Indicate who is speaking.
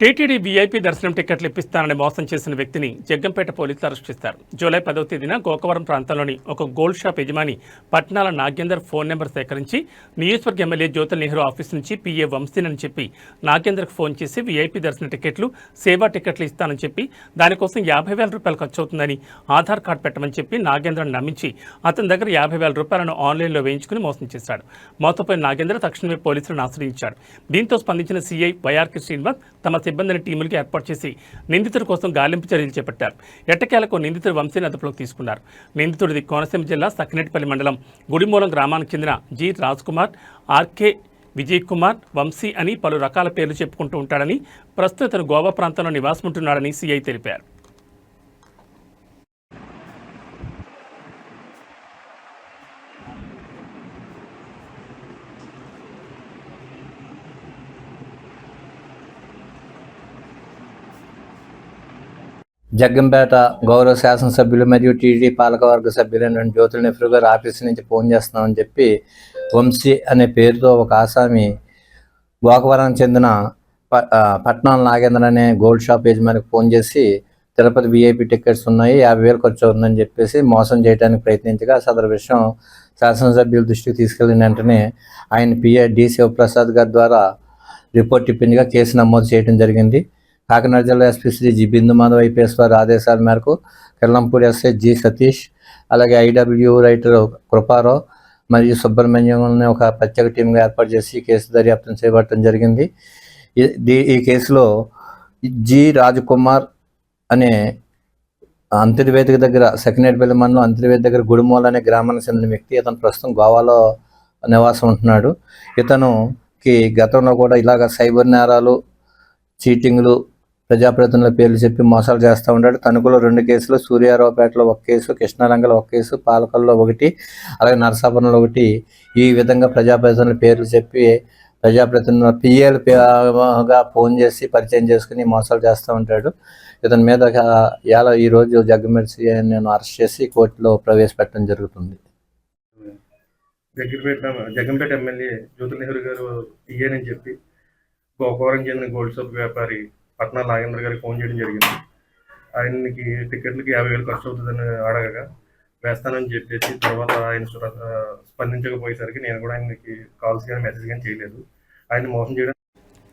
Speaker 1: TTD VIP దర్శనం టికెట్లు ఇప్పిస్తానని మోసం చేసిన వ్యక్తిని జగ్గంపేట పోలీసులు అరెస్ట్ చేశారు. జూలై పదవ తేదీన గోకవరం ప్రాంతంలోని ఒక గోల్డ్ షాప్ యజమాని పట్నాల నాగేందర్ ఫోన్ నెంబర్ సేకరించి నియోజకవర్గ ఎమ్మెల్యే జ్యోతుల్ నెహ్రూ ఆఫీస్ నుంచి పీఏ వంశీనని చెప్పి నాగేందర్కు ఫోన్ చేసి వీఐపీ దర్శన టికెట్లు సేవా టికెట్లు ఇస్తానని చెప్పి దానికోసం యాభై వేల రూపాయలు ఖర్చు అవుతుందని ఆధార్ కార్డు పెట్టమని చెప్పి నాగేంద్రను నమ్మించి అతని దగ్గర యాభై వేల రూపాయలను ఆన్లైన్లో వేయించుకుని మోసం చేశాడు. మోసపోయిన నాగేంద్ర తక్షణమే పోలీసులను ఆశ్రయించాడు. దీంతో స్పందించిన సీఐ వైఆర్కే శ్రీనివాస్ తమ సిబ్బందిని టీములకు ఏర్పాటు చేసి నిందితుడి కోసం గాలింపు చర్యలు చేపట్టారు. ఎట్టకేలకు నిందితుడు వంశీని అదుపులోకి తీసుకున్నారు. నిందితుడిది కోనసీమ జిల్లా సకినేటిపల్లి మండలం గుడిమూలం గ్రామానికి చెందిన G Kumar R K Vijay Kumar Vamsi అని పలు రకాల పేర్లు చెప్పుకుంటూ ఉంటాడని ప్రస్తుతం గోవా ప్రాంతంలో నివాసం ఉంటున్నాడని సీఐ తెలిపారు.
Speaker 2: జగ్గంపేట గౌరవ శాసనసభ్యులు మరియు టీడీ పాలకవర్గ సభ్యులైన జ్యోతుల నెహ్రూ గారు ఆఫీస్ నుంచి ఫోన్ చేస్తున్నామని చెప్పి వంశీ అనే పేరుతో ఒక ఆసామి గోకవరానికి చెందిన ప- నాగేంద్ర అనే గోల్డ్ షాప్ యజమానికి ఫోన్ చేసి తిరుపతి విఐపి టికెట్స్ ఉన్నాయి యాభై వేలు ఖర్చు అవుతుందని చెప్పేసి మోసం చేయడానికి ప్రయత్నించగా సదరు విషయం శాసనసభ్యుల దృష్టికి తీసుకెళ్ళిన వెంటనే ఆయన పిఏ డి శివప్రసాద్ గారి ద్వారా రిపోర్ట్ ఇప్పించగా కేసు నమోదు చేయడం జరిగింది. కాకినాడ జిల్లా SP Shri G Bindu Madhav IPS వారి ఆదేశాల మేరకు కిర్లంపూడి ఎస్ఐ జి సతీష్ అలాగే ఐడబ్ల్యూ రైటర్ కృపారావు మరియు సుబ్రహ్మణ్యం అనే ఒక ప్రత్యేక టీంగా ఏర్పాటు చేసి కేసు దర్యాప్తం చేపట్టడం జరిగింది. ఈ- కేసులో జి రాజకుమార్ అనే అంతర్వేదిక దగ్గర సెకండరీ మండలం అంతర్వేది దగ్గర గుడిమూల అనే గ్రామానికి చెందిన వ్యక్తి ఇతను ప్రస్తుతం గోవాలో నివాసం ఉంటున్నాడు. ఇతనుకి గతంలో కూడా ఇలాగ సైబర్ నేరాలు చీటింగ్లు ప్రజాప్రతినిధుల పేర్లు చెప్పి మోసాలు చేస్తూ ఉంటాడు తణుకులో రెండు కేసులు సూర్యారావుపేటలో ఒక కేసు కృష్ణారంగలో ఒక కేసు పాలకొల్లో ఒకటి అలాగే నరసాపురంలో ఒకటి. ఈ విధంగా ప్రజాప్రతినిధుల పేర్లు చెప్పి ప్రజాప్రతినిధుల పిఎల్గా ఫోన్ చేసి పరిచయం చేసుకుని మోసాలు చేస్తూ ఉంటాడు. ఇతని మీద ఇలా ఈరోజు జగ్గమెర్సి నేను అరెస్ట్ చేసి కోర్టులో ప్రవేశపెట్టడం జరుగుతుంది.
Speaker 3: జగ్గంపేట జగ్గంపేట ఎమ్మెల్యే జ్యోతి నెహ్రూ గారు ఇయ్యనని చెప్పి గోకవరం చెందిన గోల్డ్ షాప్ వ్యాపారి పట్నా నాగేంద్ర గారికి ఫోన్ చేయడం జరిగింది. ఆయనకి టికెట్లకి యాభై వేలు ఖర్చు అవుతుందని అడగగా వేస్తానని చెప్పేసి తర్వాత ఆయన స్పందించకపోయేసరికి నేను కూడా ఆయనకి కాల్స్ కానీ మెసేజ్ కానీ చేయలేదు. ఆయన మోసం చేయడం